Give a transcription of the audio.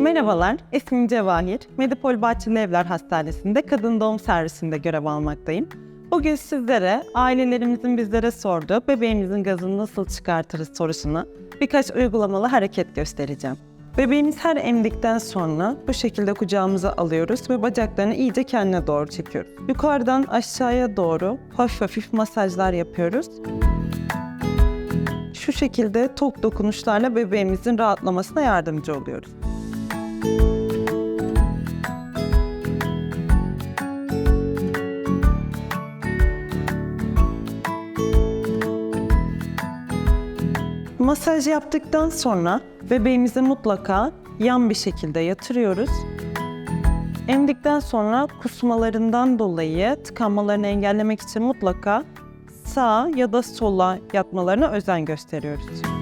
Merhabalar, ismim Cevahir. Medipol Bahçeli Evler Hastanesi'nde kadın doğum servisinde görev almaktayım. Bugün sizlere ailelerimizin bizlere sorduğu bebeğimizin gazını nasıl çıkartırız sorusuna birkaç uygulamalı hareket göstereceğim. Bebeğimiz her emdikten sonra bu şekilde kucağımıza alıyoruz ve bacaklarını iyice kendine doğru çekiyoruz. Yukarıdan aşağıya doğru hafif hafif masajlar yapıyoruz. Şu şekilde tok dokunuşlarla bebeğimizin rahatlamasına yardımcı oluyoruz. Masaj yaptıktan sonra bebeğimizi mutlaka yan bir şekilde yatırıyoruz. Emdikten sonra kusmalarından dolayı tıkanmalarını engellemek için mutlaka sağa ya da sola yatmalarına özen gösteriyoruz.